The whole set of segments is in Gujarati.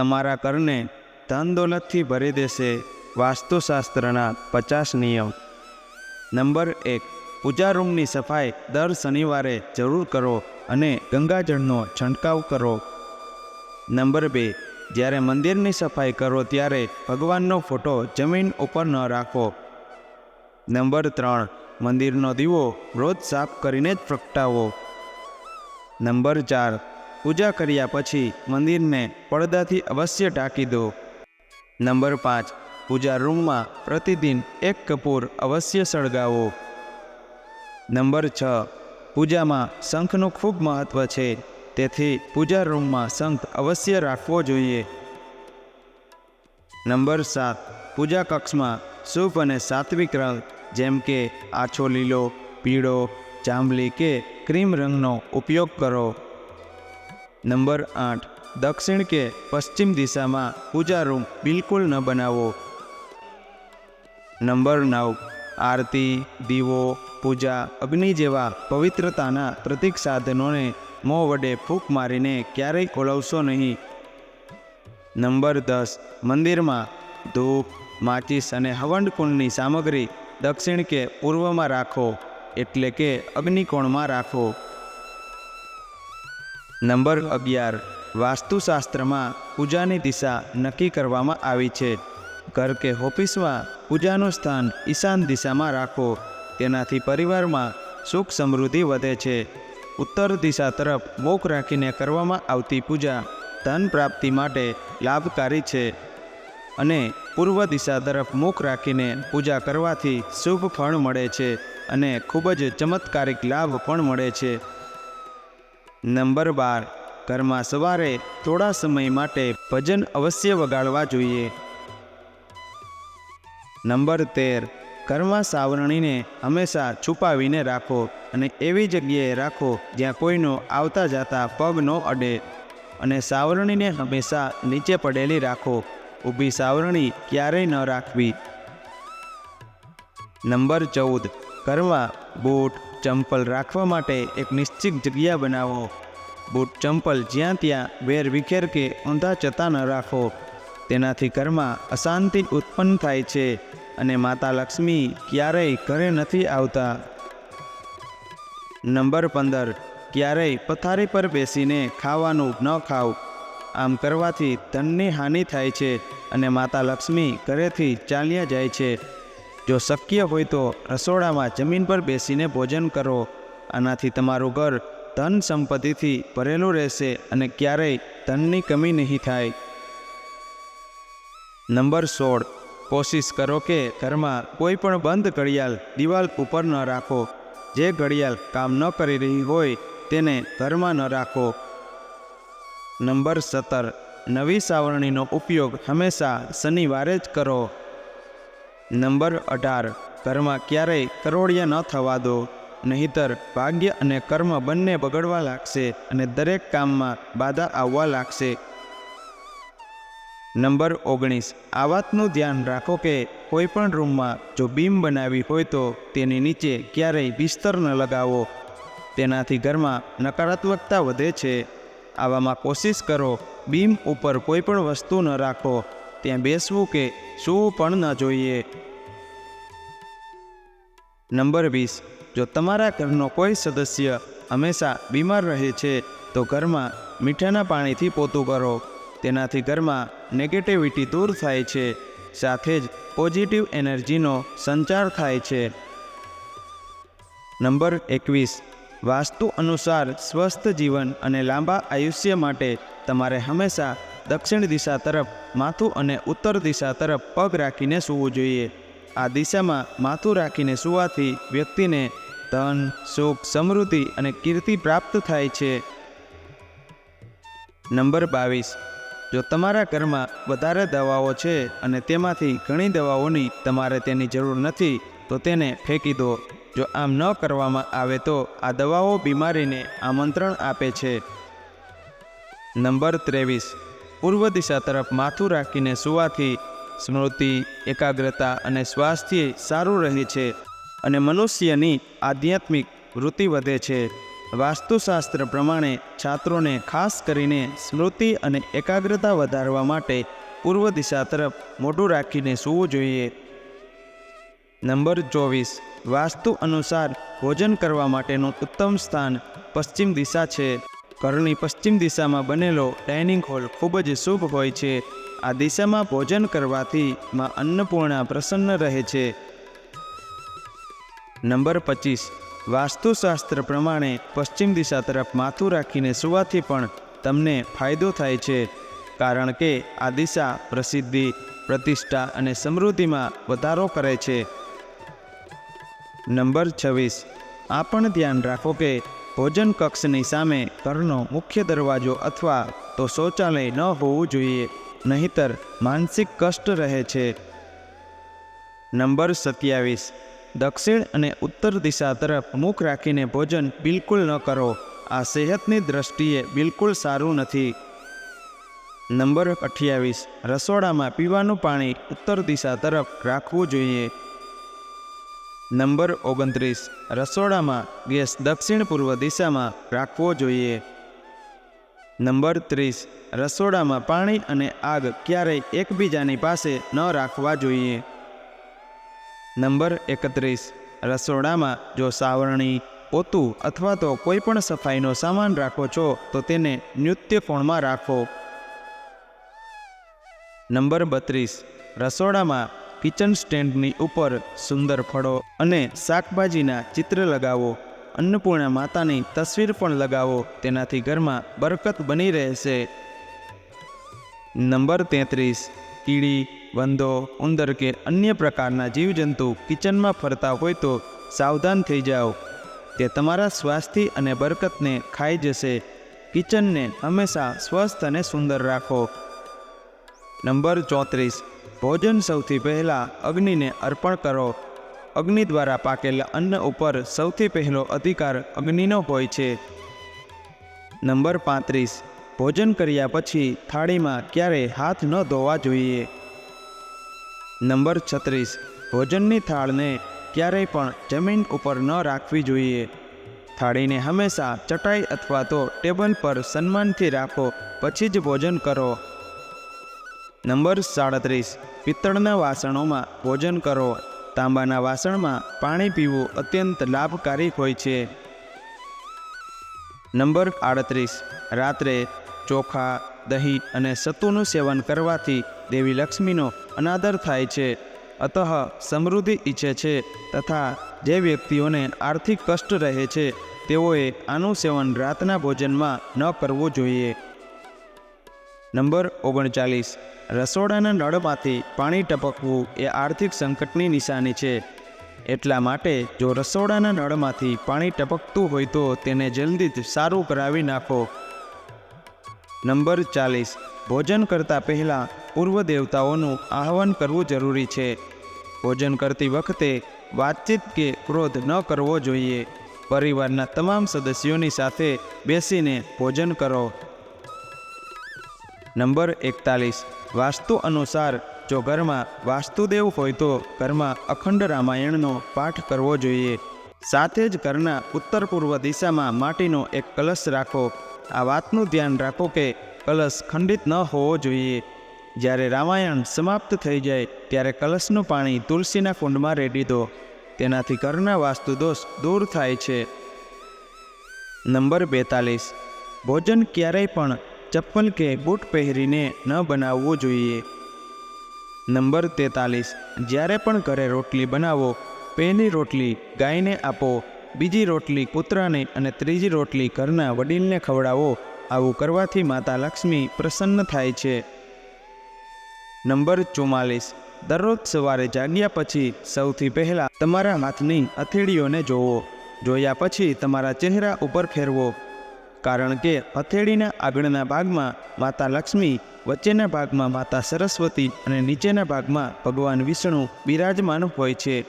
તમારા કરને ધન ભરી દેશે. વાસ્તુશાસ્ત્રના પચાસ નિયમ. નંબર એક, પૂજા રૂમની સફાઈ દર શનિવારે જરૂર કરો અને ગંગાજળનો છંટકાવ કરો. નંબર બે, જ્યારે મંદિરની સફાઈ કરો ત્યારે ભગવાનનો ફોટો જમીન ઉપર ન રાખો. નંબર ત્રણ, મંદિરનો દીવો રોજ સાફ કરીને જ પ્રગટાવો. નંબર ચાર પૂજા કર્યા પછી મંદિરને પડદાથી અવશ્ય ઢાંકી દો. નંબર પાંચ, પૂજા રૂમમાં પ્રતિદિન એક કપૂર અવશ્ય સળગાવો. નંબર છ, પૂજામાં શંખનું ખૂબ મહત્ત્વ છે, તેથી પૂજા રૂમમાં શંખ અવશ્ય રાખવો જોઈએ. નંબર સાત, પૂજા કક્ષમાં શુભ અને સાત્વિક રંગ, જેમ કે આછો લીલો, પીળો, જાંબલી કે ક્રીમ રંગનો ઉપયોગ કરો. નંબર આઠ, દક્ષિણ કે પશ્ચિમ દિશામાં પૂજા રૂમ બિલકુલ ન બનાવો. નંબર નવ, આરતી, દીવો, પૂજા, અગ્નિ જેવા પવિત્રતાના પ્રતિક સાધનોને મોં વડે ફૂંક મારીને ક્યારેય ઓલવશો નહીં. નંબર દસ, મંદિરમાં ધૂપ, માચિસ અને હવનકુંડની સામગ્રી દક્ષિણ કે પૂર્વમાં રાખો, એટલે કે અગ્નિકોણમાં રાખો. નંબર અગિયાર. વાસ્તુશાસ્ત્રમાં પૂજાની દિશા નક્કી કરવામાં આવી છે. ઘર કે ઓફિસમાં પૂજાનું સ્થાન ઈશાન દિશામાં રાખો. તેનાથી પરિવારમાં સુખ સમૃદ્ધિ વધે છે. ઉત્તર દિશા તરફ મોખ રાખીને કરવામાં આવતી પૂજા ધન પ્રાપ્તિ માટે લાભકારી છે. અને પૂર્વ દિશા તરફ મુખ રાખીને પૂજા કરવાથી શુભ ફળ મળે છે અને ખૂબ જ ચમત્કારિક લાભ પણ મળે છે. નંબર બાર. ઘરમાં સવારે થોડા સમય માટે ભજન અવશ્ય વગાડવા જોઈએ. નંબર તેર. ઘરમાં સાવરણીને હંમેશા છુપાવીને રાખો અને એવી જગ્યાએ રાખો જ્યાં કોઈનો આવતા જતા પગ ન અડે અને સાવરણીને હંમેશા નીચે પડેલી રાખો. ઊભી સાવરણી ક્યારેય ન રાખવી. નંબર ચૌદ. ઘરમાં બૂટ ચંપલ રાખવા માટે એક નિશ્ચિત જગ્યા બનાવો. બૂટ ચંપલ જ્યાં ત્યાં વેર વિખેર કે ઊંધા ચતા ન રાખો. તેનાથી ઘરમાં અશાંતિ ઉત્પન્ન થાય છે અને માતા લક્ષ્મી ક્યારેય ઘરે નથી આવતા. નંબર પંદર. ક્યારેય પથારી પર બેસીને ખાવાનું ન ખાવ આમ કરવાથી ધનની હાનિ થાય છે અને માતા લક્ષ્મી ઘરેથી ચાલ્યા જાય છે. જો શક્ય હોય તો રસોડામાં જમીન પર બેસીને ભોજન કરો. આનાથી તમારું ઘર ધન સંપત્તિથી ભરેલું રહેશે અને ક્યારેય ધનની કમી નહીં થાય. નંબર સોળ. કોશિશ કરો કે ઘરમાં કોઈ પણ બંધ ઘડિયાળ દિવાલ ઉપર ન રાખો. જે ઘડિયાળ કામ ન કરી રહી હોય તેને ઘરમાં ન રાખો. નંબર સત્તર. નવી સાવરણીનો ઉપયોગ હંમેશા શનિવારે જ કરો. નંબર અઢાર. ઘરમાં ક્યારેય કરોડિયા ન થવા દો, નહીતર ભાગ્ય અને કર્મ બંને બગડવા લાગશે અને દરેક કામમાં બાધા આવવા લાગશે. નંબર ઓગણીસ. આ વાતનું ધ્યાન રાખો કે કોઈપણ રૂમમાં જો બીમ બનાવી હોય તો તેની નીચે ક્યારેય બિસ્તર ન લગાવો. તેનાથી ઘરમાં નકારાત્મકતા વધે છે. આવામાં કોશિશ કરો, બીમ ઉપર કોઈ પણ વસ્તુ ન રાખો. ત્યાં બેસવું કે સૂવું પણ ન જોઈએ. નંબર વીસ. જો તમારા ઘરનો કોઈ સદસ્ય હંમેશા બીમાર રહે છે, તો ઘરમાં મીઠાના પાણીથી પોતું કરો. તેનાથી ઘરમાં નેગેટિવિટી દૂર થાય છે. સાથે જ પોઝિટિવ એનર્જીનો સંચાર થાય છે. નંબર એકવીસ. વાસ્તુ અનુસાર સ્વસ્થ જીવન અને લાંબા આયુષ્ય માટે તમારે હંમેશા દક્ષિણ દિશા તરફ માથું અને ઉત્તર દિશા તરફ પગ રાખીને સૂવું જોઈએ. આ દિશામાં માથું રાખીને સૂવાથી વ્યક્તિને ધન, સુખ, સમૃદ્ધિ અને કીર્તિ પ્રાપ્ત થાય છે. નંબર બાવીસ. જો તમારા ઘરમાં વધારે દવાઓ છે અને તેમાંથી ઘણી દવાઓની તમારે તેની જરૂર નથી, તો તેને ફેંકી દો. જો આમ ન કરવામાં આવે તો આ દવાઓ બીમારીને આમંત્રણ આપે છે. નંબર ત્રેવીસ. પૂર્વ દિશા તરફ માથું રાખીને સૂવાથી સ્મૃતિ, એકાગ્રતા અને સ્વાસ્થ્ય સારું રહે છે અને મનુષ્યની આધ્યાત્મિક વૃત્તિ વધે છે. વાસ્તુશાસ્ત્ર પ્રમાણે છાત્રોને ખાસ કરીને સ્મૃતિ અને એકાગ્રતા વધારવા માટે પૂર્વ દિશા તરફ મોઢું રાખીને સૂવું જોઈએ. નંબર ચોવીસ. વાસ્તુ અનુસાર ભોજન કરવા માટેનું ઉત્તમ સ્થાન પશ્ચિમ દિશા છે. ઘરની પશ્ચિમ દિશામાં બનેલો ડાઇનિંગ હોલ ખૂબ જ શુભ હોય છે. આ દિશામાં ભોજન કરવાથી માં અન્નપૂર્ણા પ્રસન્ન રહે છે. નંબર પચીસ. વાસ્તુશાસ્ત્ર પ્રમાણે પશ્ચિમ દિશા તરફ માથું રાખીને સુવાથી પણ તમને ફાયદો થાય છે. કારણ કે આ દિશા પ્રસિદ્ધિ, પ્રતિષ્ઠા અને સમૃદ્ધિમાં વધારો કરે છે. નંબર છવ્વીસ. આ પણ ધ્યાન રાખો કે ભોજન કક્ષની સામે ઘરનો મુખ્ય દરવાજો અથવા તો શૌચાલય ન હોવું જોઈએ, નહીતર માનસિક કષ્ટ રહે છે. નંબર સત્યાવીસ. દક્ષિણ અને ઉત્તર દિશા તરફ મુખ રાખીને ભોજન બિલકુલ ન કરો. આ સેહતની દ્રષ્ટિએ બિલકુલ સારું નથી. નંબર અઠ્યાવીસ. રસોડામાં પીવાનું પાણી ઉત્તર દિશા તરફ રાખવું જોઈએ. નંબર ઓગણત્રીસ. રસોડામાં ગેસ દક્ષિણ પૂર્વ દિશામાં રાખવો જોઈએ. નંબર ત્રીસ. રસોડામાં પાણી અને આગ ક્યારેય એકબીજાની પાસે ન રાખવા જોઈએ. નંબર એકત્રીસ. રસોડામાં જો સાવરણી, પોતું અથવા તો કોઈ પણ સફાઈનો સામાન રાખો છો, તો તેને નૃત્ય કોણમાં રાખો. નંબર બત્રીસ. રસોડામાં કિચન સ્ટેન્ડની ઉપર સુંદર ફળો અને શાકભાજીના ચિત્ર લગાવો. અન્નપૂર્ણા માતાની તસવીર પણ લગાવો. તેનાથી ઘરમાં બરકત બની રહેશે. નંબર તેત્રીસ. કીડી, વંદો, ઉંદર કે અન્ય પ્રકારના જીવજંતુ કિચનમાં ફરતા હોય તો સાવધાન થઈ જાઓ. તે તમારા સ્વાસ્થ્ય અને બરકતને ખાઈ જશે. કિચનને હંમેશા સ્વસ્થ અને સુંદર રાખો. નંબર ચોત્રીસ. ભોજન સૌથી પહેલાં અગ્નિને અર્પણ કરો. અગ્નિ દ્વારા પાકેલા અન્ન ઉપર સૌથી પહેલો અધિકાર અગ્નિનો હોય છે. નંબર પાંત્રીસ. ભોજન કર્યા પછી થાળીમાં ક્યારેય હાથ ન ધોવા જોઈએ. નંબર છત્રીસ. ભોજનની થાળને ક્યારેય પણ જમીન ઉપર ન રાખવી જોઈએ. થાળીને હંમેશા ચટાઈ અથવા તો ટેબલ પર સન્માનથી રાખો, પછી જ ભોજન કરો. નંબર સાડત્રીસ. પિત્તળના વાસણોમાં ભોજન કરો. તાંબાના વાસણમાં પાણી પીવું અત્યંત લાભકારી હોય છે. નંબર આડત્રીસ. રાત્રે ચોખા, દહીં અને સત્તુનું સેવન કરવાથી દેવી લક્ષ્મીનો અનાદર થાય છે. અતઃ સમૃદ્ધિ ઈચ્છે છે તથા જે વ્યક્તિઓને આર્થિક કષ્ટ રહે છે તેઓએ આનું સેવન રાતના ભોજનમાં ન કરવું જોઈએ. નંબર ઓગણચાલીસ. રસોડાના નળમાંથી પાણી ટપકવું એ આર્થિક સંકટની નિશાની છે. એટલા માટે જો રસોડાના નળમાંથી પાણી ટપકતું હોય તો તેને જલ્દી જ સારું કરાવી નાખો. નંબર ચાલીસ. ભોજન કરતાં પહેલાં પૂર્વ દેવતાઓનું આહવાન કરવું જરૂરી છે. ભોજન કરતી વખતે વાતચીત કે ક્રોધ ન કરવો જોઈએ. પરિવારના તમામ સદસ્યોની સાથે બેસીને ભોજન કરો. નંબર એકતાલીસ. વાસ્તુ અનુસાર જો ઘરમાં વાસ્તુદેવ હોય તો ઘરમાં અખંડ રામાયણનો પાઠ કરવો જોઈએ. સાથે જ ઘરના ઉત્તર પૂર્વ દિશામાં માટીનો એક કલશ રાખો. આ વાતનું ધ્યાન રાખો કે કલશ ખંડિત ન હોવો જોઈએ. જ્યારે રામાયણ સમાપ્ત થઈ જાય, ત્યારે કલશનું પાણી તુલસીના કુંડમાં રેડી દો. તેનાથી ઘરના વાસ્તુ દોષ દૂર થાય છે. નંબર બેતાલીસ. ભોજન ક્યારેય પણ ચપ્પલ કે બૂટ પહેરીને ન બનાવવું જોઈએ. નંબર તેતાલીસ. જ્યારે પણ ઘરે રોટલી બનાવો, પહેલી રોટલી ગાયને આપો, બીજી રોટલી કૂતરાને અને ત્રીજી રોટલી ઘરના વડીલને ખવડાવો, આવું કરવાથી માતા લક્ષ્મી પ્રસન્ન થાય છે. નંબર ચુમ્માલીસ. દરરોજ સવારે જાગ્યા પછી સૌથી પહેલાં તમારા હાથની અથેળીઓને જોવો. જોયા પછી તમારા ચહેરા ઉપર ફેરવો. કારણ કે હથેળીના આગળના ભાગમાં માતા લક્ષ્મી, વચ્ચેના ભાગમાં માતા સરસ્વતી અને નીચેના ભાગમાં ભગવાન વિષ્ણુ બિરાજમાન હોય છે.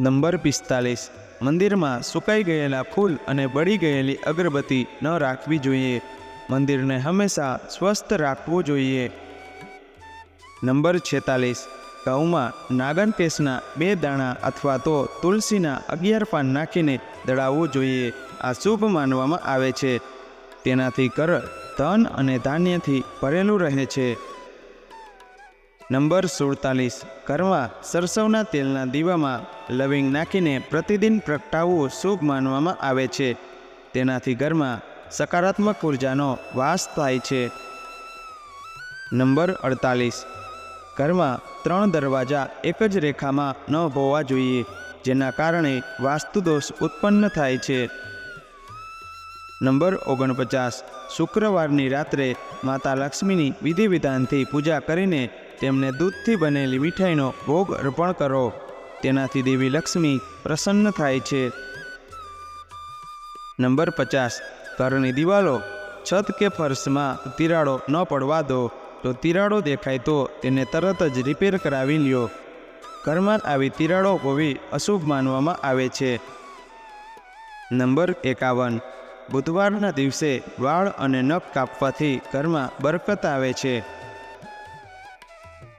નંબર પિસ્તાલીસ. મંદિરમાં સુકાઈ ગયેલા ફૂલ અને બળી ગયેલી અગરબત્તી ન રાખવી જોઈએ. મંદિરને હંમેશા સ્વસ્થ રાખવું જોઈએ. નંબર છેતાલીસ. ઘઉંમાં નાગનકેશના બે દાણા અથવા તો તુલસીના અગિયાર પાન નાખીને દળાવવું જોઈએ. આ શુભ માનવામાં આવે છે. તેનાથી કર ધન અને ધાન્યથી ભરેલું રહે છે. નંબર સુડતાલીસ. ઘરમાં સરસવના તેલના દીવામાં લવિંગ નાખીને પ્રતિદિન પ્રગટાવવું શુભ માનવામાં આવે છે. તેનાથી ઘરમાં સકારાત્મક ઉર્જાનો વાસ થાય છે. નંબર અડતાલીસ. ઘરમાં ત્રણ દરવાજા એક જ રેખામાં ન હોવા જોઈએ, જેના કારણે વાસ્તુદોષ ઉત્પન્ન થાય છે. નંબર ઓગણપચાસ. શુક્રવારની રાત્રે માતા લક્ષ્મીની વિધિ વિધાનથી પૂજા કરીને તેમને દૂધથી બનેલી મીઠાઈનો ભોગ અર્પણ કરો. તેનાથી દેવી લક્ષ્મી પ્રસન્ન થાય છે. નંબર પચાસ. ઘરની દિવાલો, છત કે ફર્શમાં તિરાડો ન પડવા દો. તો તિરાડો દેખાય તો તેને તરત જ રિપેર કરાવી લ્યો. ઘરમાં આવી તિરાડો હોવી અશુભ માનવામાં આવે છે. નંબર એકાવન. બુધવારના દિવસે વાળ અને નખ કાપવાથી ઘરમાં બરકત આવે છે.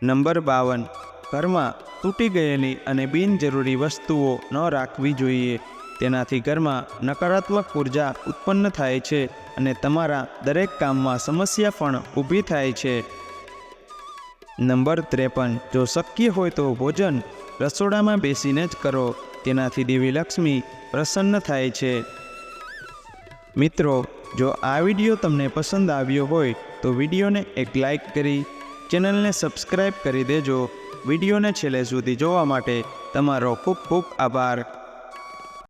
નંબર બાવન. ઘરમાં તૂટી ગયેલી અને બિનજરૂરી વસ્તુઓ ન રાખવી જોઈએ. તેનાથી ઘરમાં નકારાત્મક ઊર્જા ઉત્પન્ન થાય છે અને તમારા દરેક કામમાં સમસ્યા પણ ઊભી થાય છે. નંબર ત્રેપન, જો શક્ય હોય તો ભોજન રસોડામાં બેસીને જ કરો, તેનાથી દેવી લક્ષ્મી પ્રસન્ન થાય છે. મિત્રો, જો આ વીડિયો તમને પસંદ આવ્યો હોય, તો વિડીયોને એક લાઈક કરી, ચેનલને સબસ્ક્રાઈબ કરી દેજો. વિડીયોને છેલ્લે સુધી જોવા માટે તમારો ખૂબ ખૂબ આભાર.